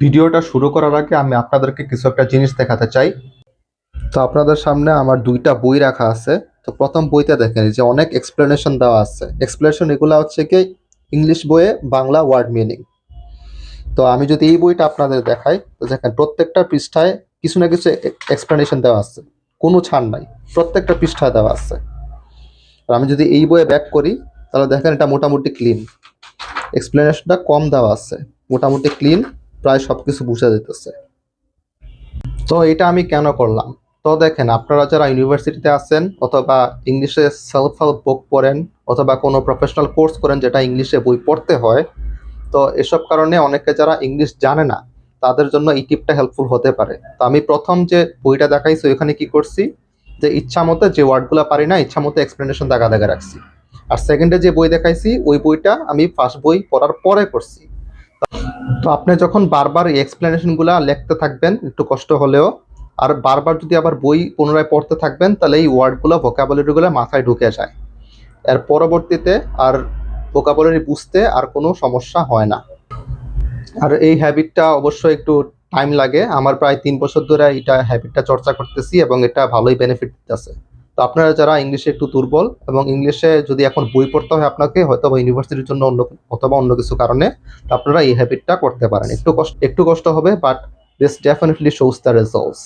ভিডিওটা শুরু করার আগে আমি আপনাদেরকে কিছু একটা জিনিস দেখাতে চাই। তো আপনাদের সামনে আমার দুইটা বই রাখা আছে। তো প্রথম বইতে দেখেন যে অনেক এক্সপ্লেনেশন দেওয়া আছে। এক্সপ্লেনেশন এগুলো হচ্ছে কি ইংলিশ বইয়ে বাংলা ওয়ার্ড মিনিং তো আমি যদি এই বইটা আপনাদের দেখাই, তো দেখেন প্রত্যেকটা পৃষ্ঠায় কিছু না কিছু এক্সপ্লেনেশন দেওয়া আছে। কোনো ছাড় নাই, প্রত্যেকটা পৃষ্ঠায় দেওয়া আছে। আর আমি যদি এই বইয়ে ব্যাক করি, তাহলে দেখেন এটা মোটামুটি ক্লিন এক্সপ্লেনেশনটা কম দেওয়া আছে, মোটামুটি ক্লিন প্রায় সব কিছু বুঝা যেতেছে। তো এটা আমি কেন করলাম? তো দেখেন, আপনারা যারা ইউনিভার্সিটিতে আছেন অথবা ইংলিশে সেলফ হেল্প বুক পড়েন অথবা কোনো প্রফেশনাল কোর্স করেন যেটা ইংলিশে বই পড়তে হয়, তো এসব কারণে অনেকে যারা ইংলিশ জানে না, তাদের জন্য এই টিপটা হেল্পফুল হতে পারে। তো আমি প্রথম যে বইটা দেখাইছি, ওইখানে কি করছি? যে ইচ্ছা মতো যে ওয়ার্ডগুলো পারি না ইচ্ছা মতো এক্সপ্লেনেশন দেখা দেখা রাখছি। আর সেকেন্ডে যে বই দেখাইছি, ওই বইটা আমি ফার্স্ট বই পড়ার পরে করছি। তো আপনি যখন বারবার এই এক্সপ্লেনেশনগুলো লিখতে থাকবেন, একটু কষ্ট হলেও, আর বারবার যদি আবার বই পুনরায় পড়তে থাকবেন, তাহলে এই ওয়ার্ডগুলো ভোকাবুলারিগুলো মাথায় ঢুকে যায়। এর পরবর্তীতে আর ভোকাবুলারি বুঝতে আর কোনো সমস্যা হয় না। আর এই হ্যাবিটটা অবশ্যই একটু টাইম লাগে। আমার প্রায় তিন বছর ধরে এটা হ্যাবিটটা চর্চা করতেছি এবং এটা ভালোই বেনিফিট দিতেছে। তো আপনারা যারা ইংলিশে একটু দুর্বল এবং ইংলিশে যদি এখন বই পড়তে হয় আপনাকে, হয়তো বা ইউনিভার্সিটির জন্য অন্য অথবা অন্য কিছু কারণে, তো আপনারা এই হ্যাবিটটা করতে পারেন। একটু কষ্ট একটু কষ্ট হবে but this definitely shows the results